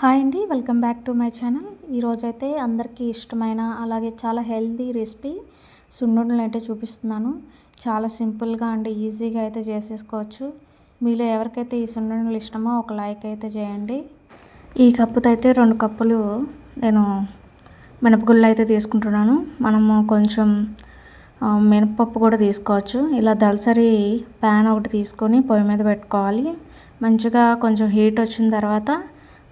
Hi అండి welcome back to my channel. ఈరోజైతే అందరికీ ఇష్టమైన అలాగే చాలా హెల్తీ రెసిపీ సున్నుండలు అయితే చూపిస్తున్నాను. చాలా సింపుల్గా అండి ఈజీగా అయితే చేసేసుకోవచ్చు. మీలో ఎవరికైతే ఈ సున్నుండలు ఇష్టమో ఒక లైక్ అయితే చేయండి. ఈ కప్పుతో అయితే రెండు కప్పులు నేను మినపగుళ్ళు అయితే తీసుకుంటున్నాను. మనము కొంచెం మినపప్పు కూడా తీసుకోవచ్చు. ఇలా దళసరి ప్యాన్ ఒకటి తీసుకొని పొయ్యి మీద పెట్టుకోవాలి. మంచిగా కొంచెం హీట్ వచ్చిన తర్వాత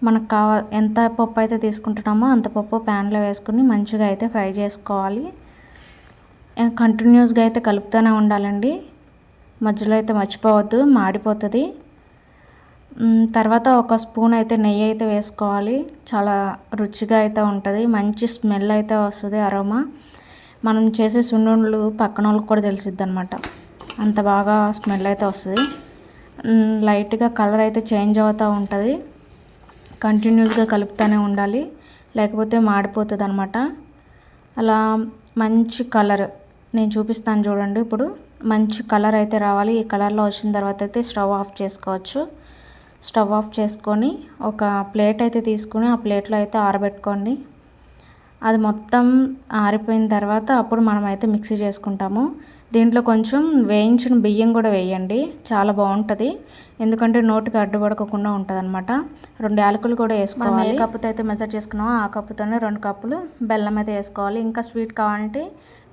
మనకు కావా ఎంత పప్పు అయితే తీసుకుంటున్నామో అంత పప్పు ప్యాన్లో వేసుకుని మంచిగా అయితే ఫ్రై చేసుకోవాలి. కంటిన్యూస్గా అయితే కలుపుతూనే ఉండాలండి. మధ్యలో అయితే మర్చిపోవద్దు మాడిపోతుంది. తర్వాత ఒక స్పూన్ అయితే నెయ్యి అయితే వేసుకోవాలి. చాలా రుచిగా అయితే ఉంటుంది. మంచి స్మెల్ అయితే వస్తుంది అరోమా. మనం చేసే సున్నుండలు పక్కన వాళ్ళకి కూడా తెలిసిద్ది అనమాట అంత బాగా స్మెల్ అయితే వస్తుంది. లైట్గా కలర్ అయితే చేంజ్ అవుతూ ఉంటుంది. కంటిన్యూస్గా కలుపుతూనే ఉండాలి. లేకపోతే మాడిపోతుంది అనమాట అలా మంచి కలర్ నేను చూపిస్తాను చూడండి ఇప్పుడు. మంచి కలర్ అయితే రావాలి. ఈ కలర్లో వచ్చిన తర్వాత అయితే స్టవ్ ఆఫ్ చేసుకోవచ్చు. స్టవ్ ఆఫ్ చేసుకొని ఒక ప్లేట్ అయితే తీసుకుని ఆ ప్లేట్లో అయితే ఆరబెట్టుకోండి. అది మొత్తం ఆరిపోయిన తర్వాత అప్పుడు మనం అయితే మిక్సీ చేసుకుంటాము. దీంట్లో కొంచెం వేయించిన బియ్యం కూడా వేయండి. చాలా బాగుంటుంది. ఎందుకంటే నోటికి అడ్డుపడకుండా ఉంటుంది అనమాట రెండు యాలకులు కూడా వేసుకోవాలి ఏ కప్పుతో అయితే మెజర్ చేసుకున్నామో ఆ కప్పుతోనే రెండు కప్పులు బెల్లం అయితే వేసుకోవాలి. ఇంకా స్వీట్ కావాలంటే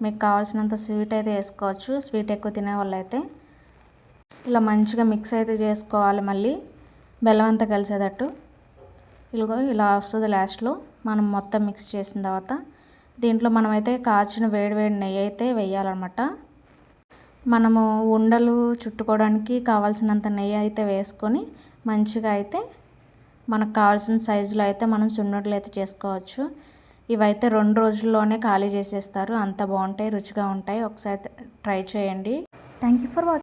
మీకు కావాల్సినంత స్వీట్ అయితే వేసుకోవచ్చు. స్వీట్ ఎక్కువ తినే వాళ్ళు అయితే ఇలా మంచిగా మిక్స్ అయితే చేసుకోవాలి మళ్ళీ. బెల్లం అంతా కలిసేటట్టు. ఇలాగో ఇలా వస్తుంది లాస్ట్లో. మనం మొత్తం మిక్స్ చేసిన తర్వాత దీంట్లో మనమైతే కాచిన వేడి వేడి నెయ్యి అయితే వేయాలన్నమాట. మనము ఉండలు చుట్టుకోవడానికి కావాల్సినంత నెయ్యి అయితే వేసుకొని మంచిగా అయితే మనకు కావాల్సిన సైజులో అయితే మనం సున్నుడులు అయితే చేసుకోవచ్చు. ఇవైతే రెండు రోజుల్లోనే ఖాళీ చేసేస్తారు. అంత బాగుంటాయి రుచిగా ఉంటాయి. ఒకసారి ట్రై చేయండి. Thank you for watching